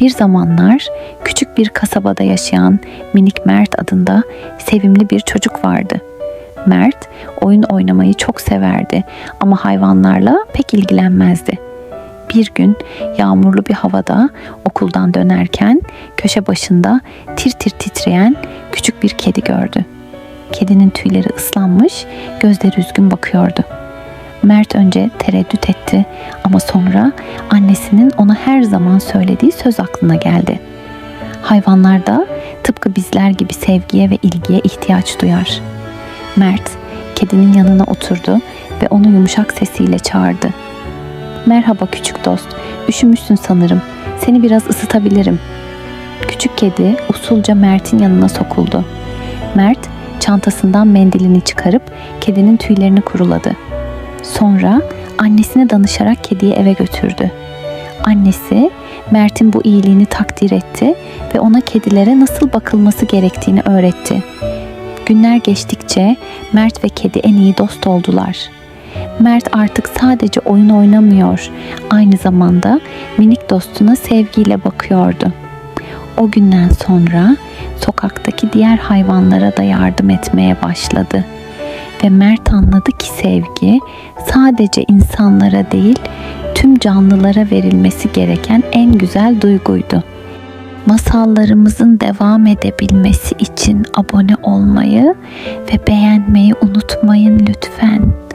Bir zamanlar küçük bir kasabada yaşayan minik Mert adında sevimli bir çocuk vardı. Mert oyun oynamayı çok severdi ama hayvanlarla pek ilgilenmezdi. Bir gün yağmurlu bir havada okuldan dönerken köşe başında tir tir titreyen küçük bir kedi gördü. Kedinin tüyleri ıslanmış, gözleri üzgün bakıyordu. Mert önce tereddüt etti ama sonra annesinin ona her zaman söylediği söz aklına geldi. Hayvanlar da tıpkı bizler gibi sevgiye ve ilgiye ihtiyaç duyar. Mert kedinin yanına oturdu ve onu yumuşak sesiyle çağırdı. Merhaba küçük dost, üşümüşsün sanırım. Seni biraz ısıtabilirim. Küçük kedi usulca Mert'in yanına sokuldu. Mert çantasından mendilini çıkarıp kedinin tüylerini kuruladı. Sonra annesine danışarak kediyi eve götürdü. Annesi Mert'in bu iyiliğini takdir etti ve ona kedilere nasıl bakılması gerektiğini öğretti. Günler geçtikçe Mert ve kedi en iyi dost oldular. Mert artık sadece oyun oynamıyor, aynı zamanda minik dostuna sevgiyle bakıyordu. O günden sonra sokaktaki diğer hayvanlara da yardım etmeye başladı. Ve Mert anladı sevgi sadece insanlara değil, tüm canlılara verilmesi gereken en güzel duyguydu. Masallarımızın devam edebilmesi için abone olmayı ve beğenmeyi unutmayın lütfen.